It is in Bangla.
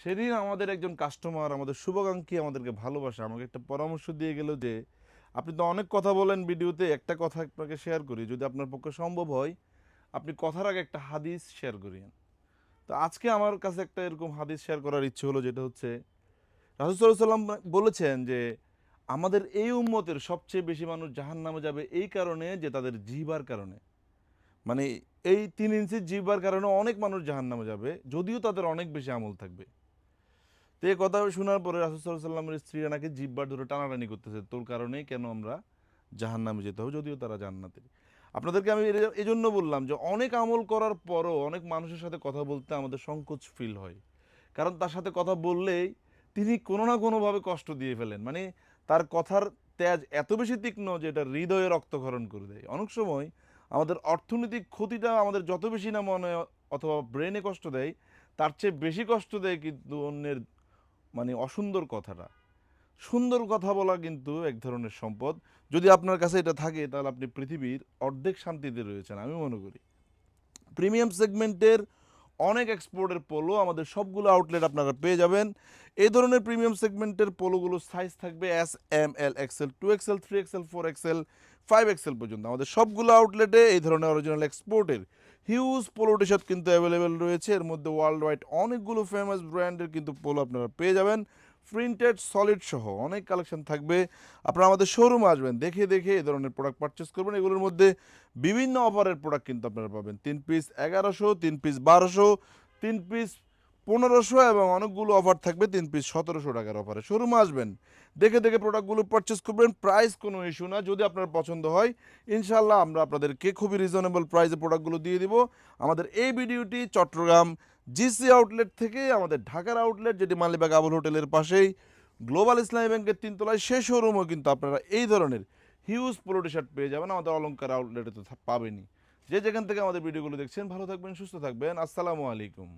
সেদিন আমাদের একজন কাস্টমার আমাদের শুভাকাঙ্ক্ষী আমাদেরকে ভালোবাসা, আমাকে একটা পরামর্শ দিয়ে গেল যে, আপনি তো অনেক কথা বলেন ভিডিওতে, একটা কথা আপনাকে শেয়ার করি, যদি আপনার পক্ষে সম্ভব হয়, আপনি কথার আগে একটা হাদিস শেয়ার করিয়েন। তো আজকে আমার কাছে একটা এরকম হাদিস শেয়ার করার ইচ্ছে হলো, যেটা হচ্ছে রাসুসাল্লাহ সাল্লাম বলেছেন যে, আমাদের এই উম্মতের সবচেয়ে বেশি মানুষ জাহান নামে যাবে এই কারণে যে, তাদের জিবার কারণে। মানে এই তিন ইঞ্চির জিবার কারণে অনেক মানুষ জাহান নামে যাবে, যদিও তাদের অনেক বেশি আমল থাকবে। তো এই কথা শোনার পরে রাসুসাল্লাহ সাল্লামের স্ত্রীরা নাকি জিব্বার ধরে টানাটানি করতেছে। তোর কারণেই কেন আমরা জাহান নামে যেতে হবে? যদিও তারা জান্নাতের। আপনাদেরকে আমি এই জন্য বললাম যে অনেক আমল করার পরও অনেক মানুষের সাথে কথা বলতে আমাদের সংকোচ ফিল হয়। কারণ তার সাথে কথা বললেই তিনি কোনো না কোনোভাবে কষ্ট দিয়ে ফেলেন। মানে তার কথার তেজ এত বেশি তীক্ষ্ণ যে এটা হৃদয়ে রক্তক্ষরণ করে দেয়। অনেক সময় আমাদের অর্থনৈতিক ক্ষতিটা আমাদের যত বেশি না মনে অথবা ব্রেনে কষ্ট দেয়, তার চেয়ে বেশি কষ্ট দেয় কিন্তু অন্যের মানে অসুন্দর কথাটা। সুন্দর কথা বলা কিন্তু এক ধরনের সম্পদ। যদি আপনার কাছে এটা থাকে, তাহলে আপনি পৃথিবীর অর্ধেক শান্তিতে রয়েছেন, আমি মনে করি। প্রিমিয়াম সেগমেন্টের অনেক এক্সপোর্টের পোলো আমাদের সবগুলো আউটলেট আপনারা পেয়ে যাবেন। এই ধরনের প্রিমিয়াম সেগমেন্টের পোলোগুলো সাইজ থাকবে S M L XL two XL three XL four XL five XL পর্যন্ত। আমাদের সবগুলো আউটলেটে এই ধরনের অরিজিনাল এক্সপোর্টের হিউজ পোলো টি শার্ট কিন্তু অ্যাভেলেবেল রয়েছে। এর মধ্যে ওয়ার্ল্ড ওয়াইড অনেকগুলো ফেমাস ব্র্যান্ডের কিন্তু পোলো আপনারা পেয়ে যাবেন। প্রিন্টেড সলিড সহ অনেক কালেকশন থাকবে। আপনারা আমাদের শোরুমে আসবেন, দেখে দেখে এই ধরনের প্রোডাক্ট পারচেস করবেন। এগুলোর মধ্যে বিভিন্ন অফারের প্রোডাক্ট কিন্তু আপনারা পাবেন। তিন পিস এগারোশো, তিন পিস বারোশো, তিন পিস পনেরোশো এবং অনেকগুলো অফার থাকবে, তিন পিস সতেরোশো টাকার অফারে শোরুমে আসবেন। দেখে দেখে প্রোডাক্টগুলো পারচেস করবেন প্রাইস কোনো ইস্যু না। যদি আপনার পছন্দ হয় ইনশাল্লাহ আমরা আপনাদেরকে খুবই রিজনেবল প্রাইসে প্রোডাক্টগুলো দিয়ে দিব। আমাদের এই ভিডিওটি চট্টগ্রাম জিসি আউটলেট থেকে আমাদের ঢাকার আউটলেট যেটি মালিবাগ আবুল হোটেলের পাশেই গ্লোবাল ইসলামী ব্যাংকের তিনতলায়, সে শোরুমও কিন্তু আপনারা এই ধরনের হিউজ পোলো টি শার্ট পেয়ে যাবেন। আমাদের অলঙ্কার আউটলেটে তো পাবেনই। যে যেখান থেকে আমাদের ভিডিওগুলো দেখছেন, ভালো থাকবেন, সুস্থ থাকবেন। আসসালামু আলাইকুম।